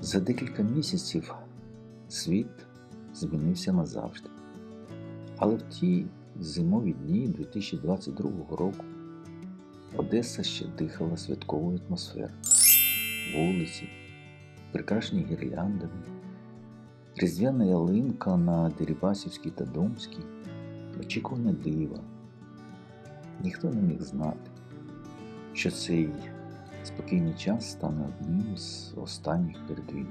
За декілька місяців світ змінився назавжди. Але в ті зимові дні 2022 року Одеса ще дихала святковою атмосферою, вулиці, прикрашені гірляндами, різдвяна ялинка на Дерібасівській та Домській, очікування дива. Ніхто не міг знати, що цей спокійний час стане одним з останніх перед війною.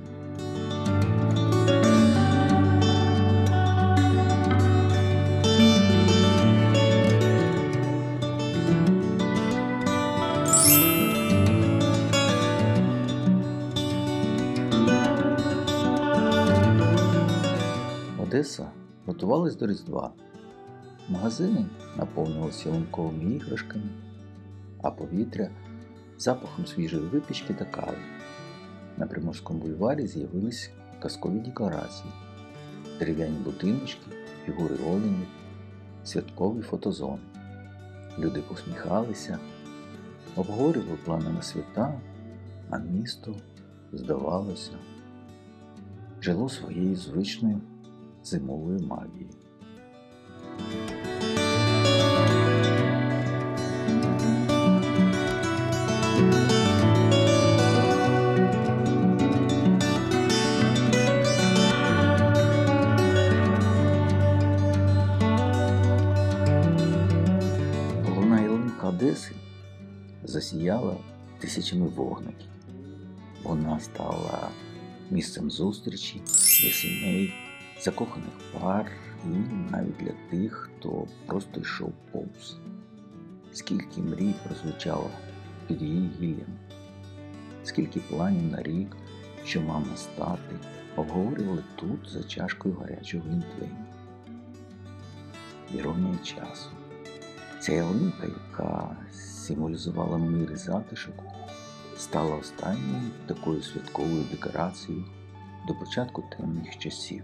Одеса готувалась до Різдва. Магазини наповнилися ялинковими іграшками, а повітря запахом свіжої випічки та кави. На Приморському бульварі з'явились казкові декорації, дерев'яні будиночки, фігури оленів, святкові фотозони. Люди посміхалися, обговорювали плани на свята, а місто, здавалося, жило своєю звичною зимовою магією. Одеси засіяла тисячами вогників. Вона стала місцем зустрічі для сімей, закоханих пар і навіть для тих, хто просто йшов повз. Скільки мрій прозвучало під її гіллям, скільки планів на рік, що мав настати, обговорювали тут за чашкою гарячого глінтвейну. Іронія часу. Ця ялинка, яка символізувала мир і затишок, стала останньою такою святковою декорацією до початку темних часів.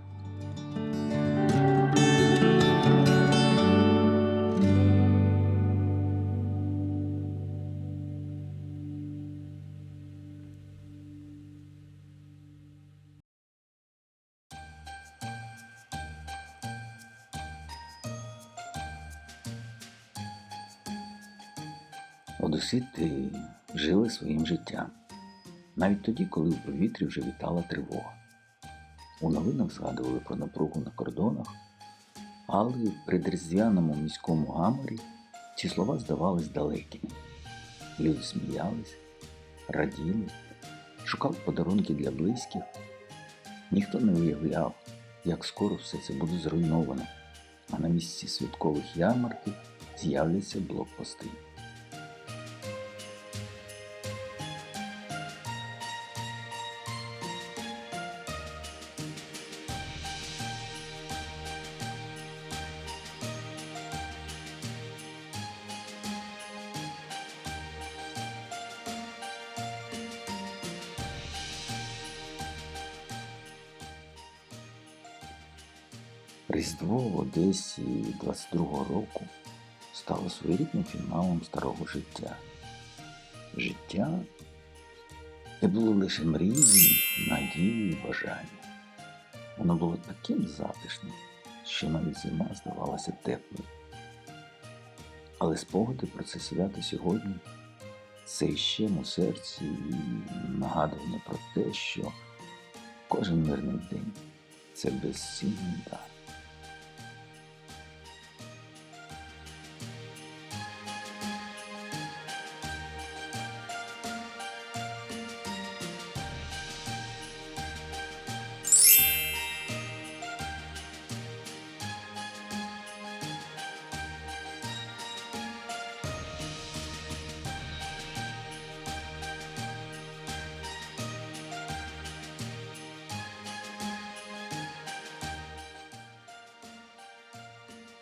Одесити жили своїм життям, навіть тоді, коли в повітрі вже вітала тривога. У новинах згадували про напругу на кордонах, але в предріздвяному міському гаморі ці слова здавались далекими. Люди сміялись, раділи, шукали подарунки для близьких. Ніхто не уявляв, як скоро все це буде зруйновано, а на місці святкових ярмарків з'являться блокпости. Різдво в Одесі 22-го року стало своєрідним фіналом старого життя. Життя, де було лише мрії, надії і бажання. Воно було таким затишним, що навіть зима здавалася теплою. Але спогади про це свято сьогодні це ще у серці і нагадування про те, що кожен мирний день це безцінний дар.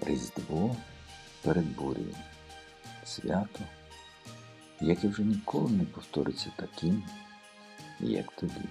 Різдво перед бурею. Свято, яке вже ніколи не повториться таким, як тоді.